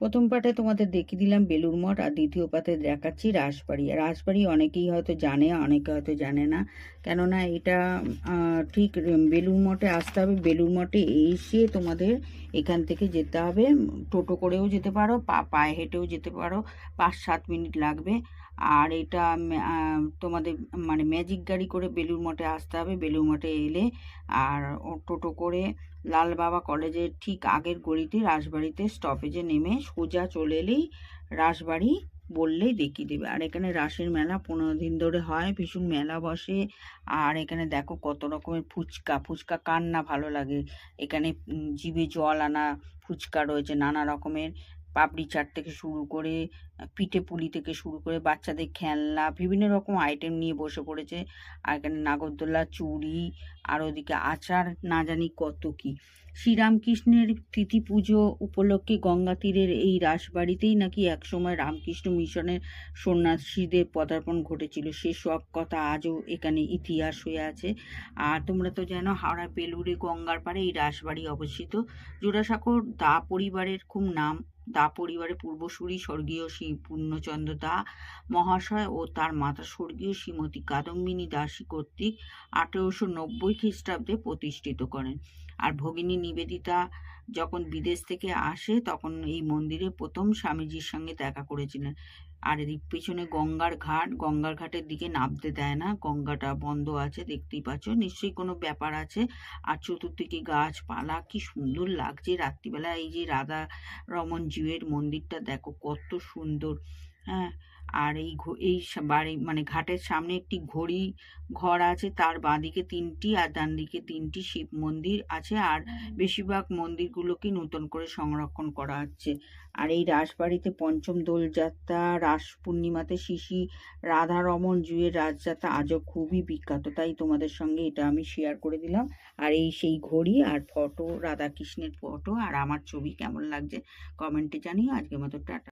প্রথম পার্টে তোমাদের দেখিয়ে দিলাম বেলুর মঠ আর দ্বিতীয় পাতে দেখাচ্ছি রাসবাড়ি রাসবাড়ি অনেকেই হয়তো জানে, অনেকে হয়তো জানে না। কেননা এটা ঠিক বেলুর মঠে আসতে হবে। বেলুর মঠে এসে তোমাদের এখান থেকে যেতে হবে। টোটো করেও যেতে পারো, পা, পায়ে হেঁটেও যেতে পারো। পাঁচ সাত মিনিট লাগবে। আর এটা তোমাদের মানে ম্যাজিক গাড়ি করে বেলুর মঠে আসতে হবে। বেলুর মঠে এলে আর টোটো করে লাল বাবা কলেজের ঠিক আগের গলিতে রাসবাড়িতে স্টপেজে নেমে সোজা চলে এলেই রাসবাড়ি বললেই দেখিয়ে দেবে। আর এখানে রাসের মেলা পনেরো দিন ধরে হয়, ভীষণ মেলা বসে। আর এখানে দেখো কত রকমের ফুচকা ফুচকা কার না ভালো লাগে। এখানে জীবে জিভে জল আনা ফুচকা রয়েছে, নানা রকমের। পাপড়ি চাট থেকে শুরু করে পিঠে পুলি থেকে শুরু করে বাচ্চাদের খেলনা, বিভিন্ন রকম আইটেম নিয়ে বসে পড়েছে। আর এখানে নাগরদোল্লা চুড়ি, আর ওদিকে আচার, না জানি কত কি। শ্রীরামকৃষ্ণের তিথি পুজো উপলক্ষে গঙ্গা তীরের এই রাসবাড়িতেই নাকি একসময় রামকৃষ্ণ মিশনের সন্ন্যাসীদের পদার্পণ ঘটেছিল। সেসব কথা আজও এখানে ইতিহাস হয়ে আছে। আর তোমরা তো জানো, হাওড়া বেলুড়ে গঙ্গার পাড়ে এই রাসবাড়ি অবস্থিত। জোড়াসাঁকোর দা পরিবারের খুব নাম। দা পরিবারের পূর্বসূরি স্বর্গীয় শ্রী পূর্ণচন্দ্র দা মহাশয় ও তার মাতা স্বর্গীয় শ্রীমতী কাদম্বিনী দাসী কর্তৃক আঠেরোশো নব্বই খ্রিস্টাব্দে প্রতিষ্ঠিত করেন। আর ভগিনী নিবেদিতা যখন বিদেশ থেকে আসে, তখন এই মন্দিরে প্রথম স্বামীজির সঙ্গে দেখা করেছিলেন। আর এর পিছনে গঙ্গার ঘাট, গঙ্গার ঘাটের দিকে নামতে দেয় না। গঙ্গাটা বন্ধ আছে, দেখতেই পাচ্ছ। নিশ্চয়ই কোনো ব্যাপার আছে। আর চতুর্দিকে গাছপালা, কি সুন্দর লাগছে। রাত্রিবেলা এই যে রাধা রমন জিউয়ের মন্দিরটা, দেখো কত সুন্দর। হ্যাঁ আর এই এই বাড়ি মানে ঘাটের সামনে একটি ঘড়ি ঘর আছে তার বাঁদিকে তিনটি আর ডান দিকে তিনটি শিব মন্দির আছে আর বেশিরভাগ মন্দিরগুলোকে নতুন করে সংরক্ষণ করা হচ্ছে। আর এই রাসবাড়িতে পঞ্চম দোলযাত্রা রাস পূর্ণিমাতে শিশি রাধারমন জুয়ের রাজযাত্রা আজও খুবই বিখ্যাত তাই তোমাদের সঙ্গে এটা আমি শেয়ার করে দিলাম। আর এই সেই ঘড়ি আর ফটো রাধাকৃষ্ণের ফটো আর আমার ছবি কেমন লাগছে কমেন্টে জানিও। আজকের মতো টাটা।